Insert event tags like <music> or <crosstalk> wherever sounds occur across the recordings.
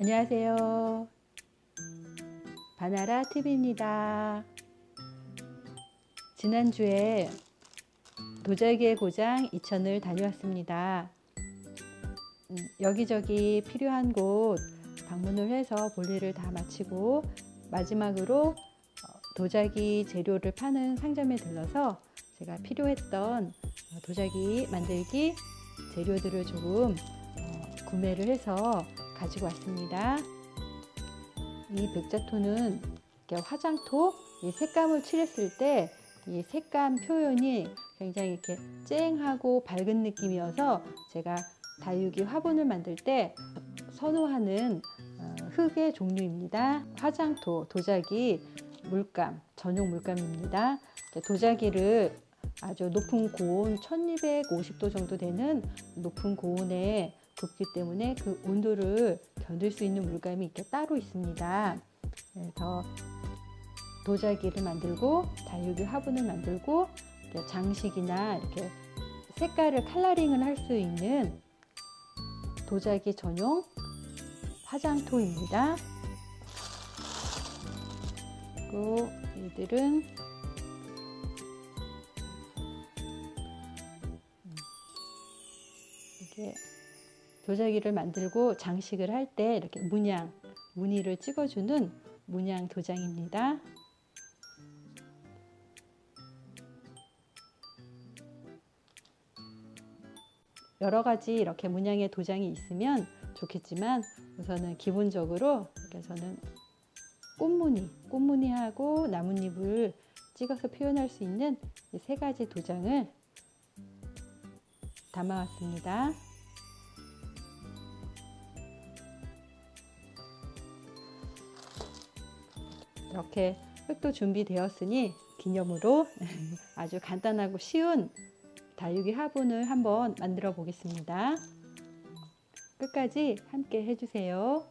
안녕하세요. 바나라 TV입니다. 지난주에 도자기의 고장 이천을 다녀왔습니다. 음, 여기저기 필요한 곳 방문을 해서 볼일을 다 마치고 마지막으로 어, 도자기 재료를 파는 상점에 들러서 제가 필요했던 어, 도자기 만들기 재료들을 조금 어, 구매를 해서 가지고 왔습니다. 이 백자토는 화장토 이 색감을 칠했을 때 이 색감 표현이 굉장히 이렇게 쨍하고 밝은 느낌이어서 제가 다육이 화분을 만들 때 선호하는 어, 흙의 종류입니다. 화장토, 도자기, 물감, 전용 물감입니다. 도자기를 아주 높은 고온 1250도 정도 되는 높은 고온에 굽기 때문에 그 온도를 견딜 수 있는 물감이 이렇게 따로 있습니다. 그래서 도자기를 만들고 다육이 화분을 만들고 장식이나 이렇게 색깔을 컬러링을 할 수 있는 도자기 전용 화장토입니다. 그리고 이들은 도자기를 만들고 장식을 할 때 이렇게 문양, 무늬를 찍어주는 문양 도장입니다. 여러 가지 이렇게 문양의 도장이 있으면 좋겠지만 우선은 기본적으로 이렇게 저는 꽃무늬, 꽃무늬하고 나뭇잎을 찍어서 표현할 수 있는 이 세 가지 도장을 담아왔습니다. 이렇게 흙도 준비되었으니 기념으로 <laughs> 아주 간단하고 쉬운 다육이 화분을 한번 만들어 보겠습니다. 끝까지 함께 해주세요.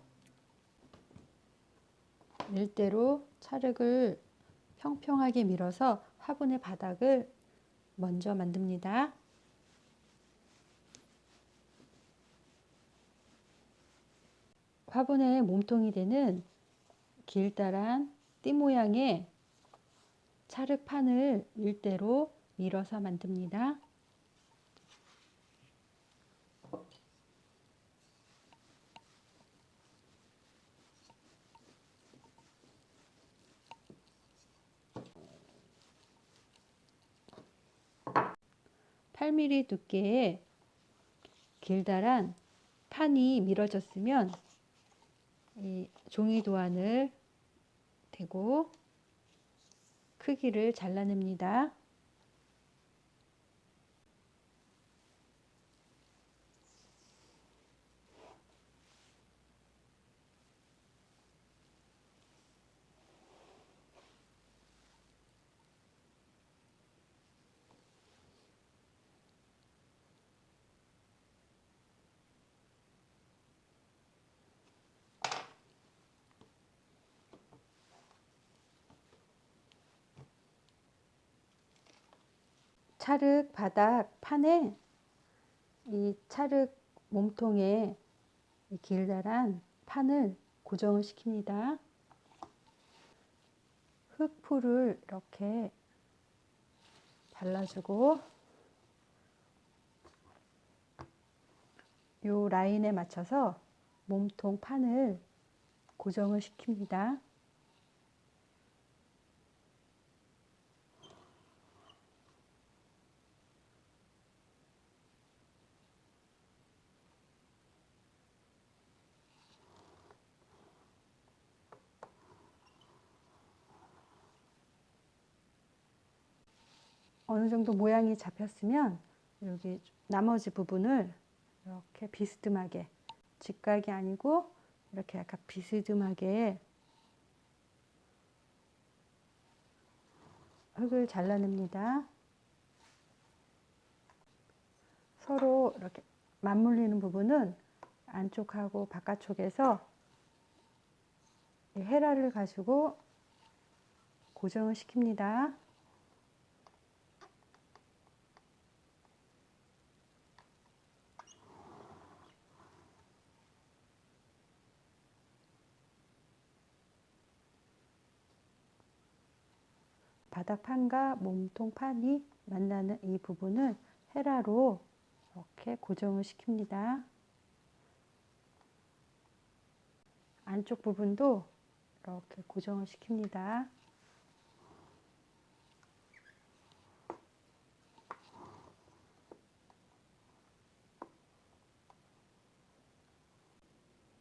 일대로 찰흙을 평평하게 밀어서 화분의 바닥을 먼저 만듭니다. 화분의 몸통이 되는 길다란 띠 모양의 찰흙판을 일대로 밀어서 만듭니다. (8mm) 두께의 길다란 판이 밀어졌으면 이 종이 도안을 대고 크기를 잘라냅니다. 찰흙 바닥 판에 이 찰흙 몸통에 이 길다란 판을 고정을 시킵니다. 흙풀을 이렇게 발라주고 요 라인에 맞춰서 몸통 판을 고정을 시킵니다. 어느 정도 모양이 잡혔으면 여기 나머지 부분을 이렇게 비스듬하게 직각이 아니고 이렇게 약간 비스듬하게 흙을 잘라냅니다. 서로 이렇게 맞물리는 부분은 안쪽하고 바깥쪽에서 헤라를 가지고 고정을 시킵니다. 바닥판과 몸통 판이 만나는 이 부분을 헤라로 이렇게 고정을 시킵니다. 안쪽 부분도 이렇게 고정을 시킵니다.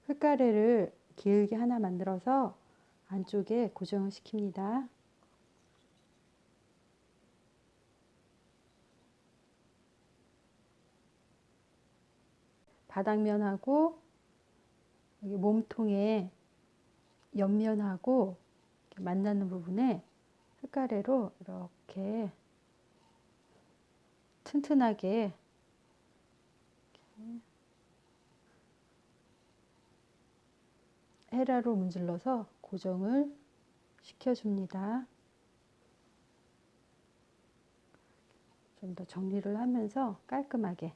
흙가래를 길게 하나 만들어서 안쪽에 고정을 시킵니다. 바닥면하고 몸통에 옆면하고 만나는 부분에 흙가래로 이렇게 튼튼하게 헤라로 문질러서 고정을 시켜줍니다. 좀 더 정리를 하면서 깔끔하게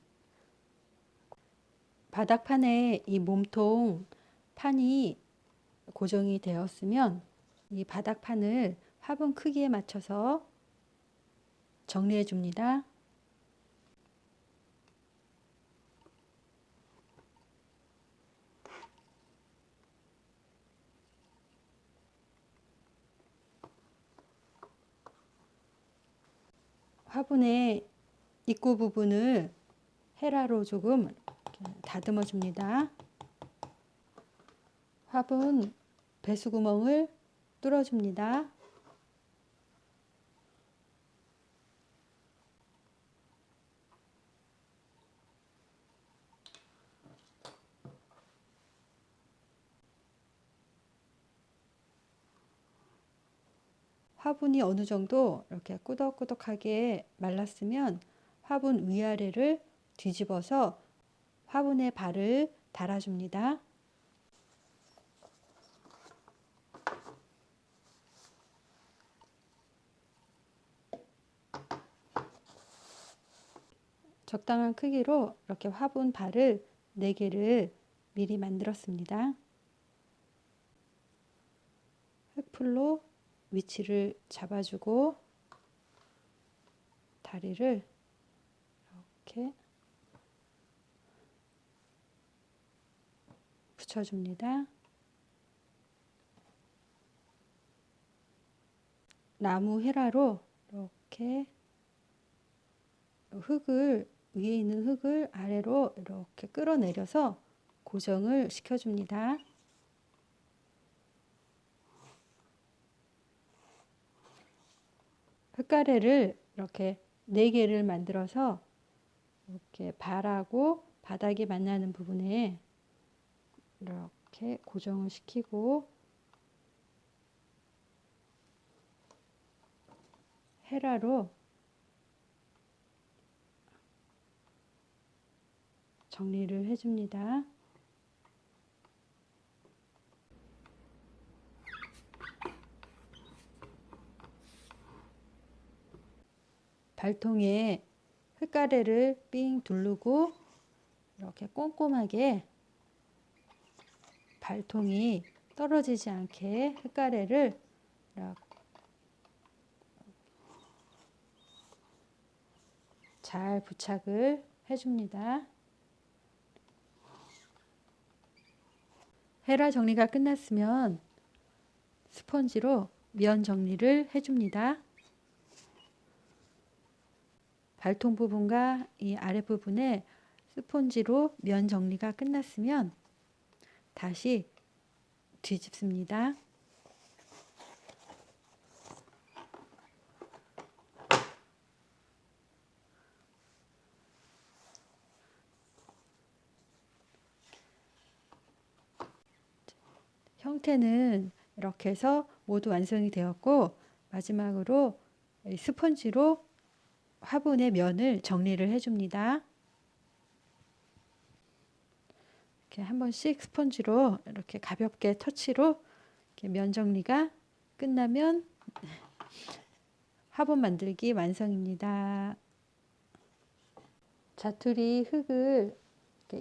바닥판에 이 몸통 판이 고정이 되었으면 이 바닥판을 화분 크기에 맞춰서 정리해 줍니다. 화분의 입구 부분을 헤라로 조금 다듬어 줍니다. 화분 배수구멍을 뚫어 줍니다. 화분이 어느 정도 이렇게 꾸덕꾸덕하게 말랐으면 화분 위아래를 뒤집어서 화분에 발을 달아줍니다. 적당한 크기로 이렇게 화분 발을 4개를 미리 만들었습니다. 흙풀로 위치를 잡아주고 다리를 이렇게 붙여줍니다. 나무 헤라로 이렇게 흙을 위에 있는 흙을 아래로 이렇게 끌어내려서 고정을 시켜줍니다. 흙가래를 이렇게 네 개를 만들어서 이렇게 발하고 바닥에 만나는 부분에 이렇게 고정을 시키고 헤라로 정리를 해줍니다. 발통에 흙가래를 삥 두르고 이렇게 꼼꼼하게 발통이 떨어지지 않게 흙가래를 잘 부착을 해줍니다. 헤라 정리가 끝났으면 스펀지로 면 정리를 해줍니다. 발통 부분과 이 아래 부분에 스펀지로 면 정리가 끝났으면 다시 뒤집습니다. 형태는 이렇게 해서 모두 완성이 되었고 마지막으로 스펀지로 화분의 면을 정리를 해줍니다. 이렇게 한 번씩 스펀지로 이렇게 가볍게 터치로 이렇게 면 정리가 끝나면 화분 만들기 완성입니다. 자투리 흙을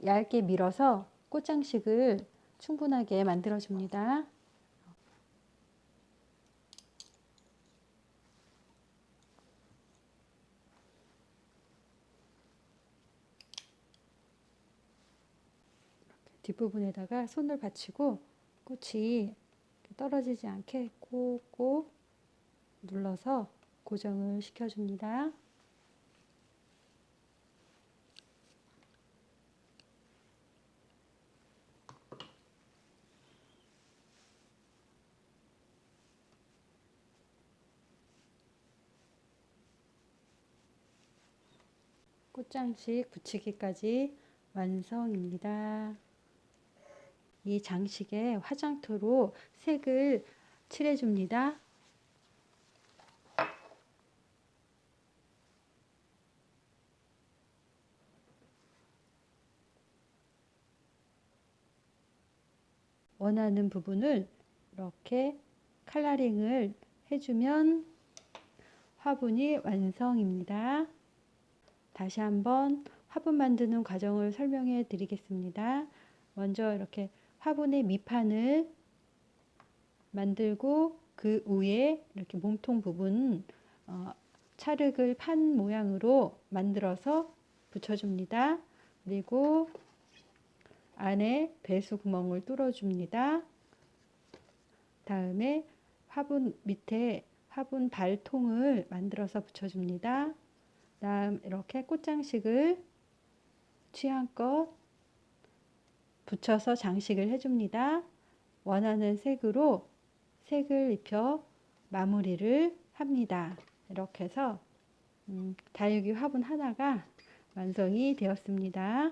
얇게 밀어서 꽃장식을 충분하게 만들어 줍니다. 뒷부분에다가 손을 받치고 꽃이 떨어지지 않게 꾹꾹 눌러서 고정을 시켜줍니다. 꽃장식 붙이기까지 완성입니다. 이 장식에 화장토로 색을 칠해줍니다. 원하는 부분을 이렇게 칼라링을 해주면 화분이 완성입니다. 다시 한번 화분 만드는 과정을 설명해 드리겠습니다. 먼저 이렇게 화분의 밑판을 만들고 그 위에 이렇게 몸통 부분 어, 찰흙을 판 모양으로 만들어서 붙여줍니다. 그리고 안에 배수 구멍을 뚫어줍니다. 다음에 화분 밑에 화분 발통을 만들어서 붙여줍니다. 다음 이렇게 꽃장식을 취향껏 붙여서 장식을 해줍니다. 원하는 색으로 색을 입혀 마무리를 합니다. 이렇게 해서 음, 다육이 화분 하나가 완성이 되었습니다.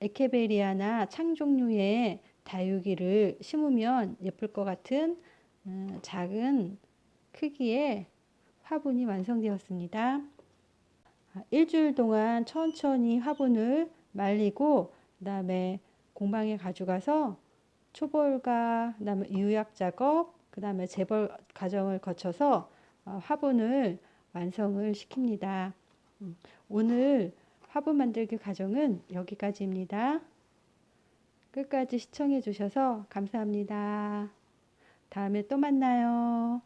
에케베리아나 창 종류의 다육이를 심으면 예쁠 것 같은 음, 작은 크기의 화분이 완성되었습니다. 아, 일주일 동안 천천히 화분을 말리고 그 다음에 공방에 가져가서 초벌과 그다음에 유약 작업 그다음에 재벌 과정을 거쳐서 어, 화분을 완성을 시킵니다. 음, 오늘 화분 만들기 과정은 여기까지입니다. 끝까지 시청해 주셔서 감사합니다. 다음에 또 만나요.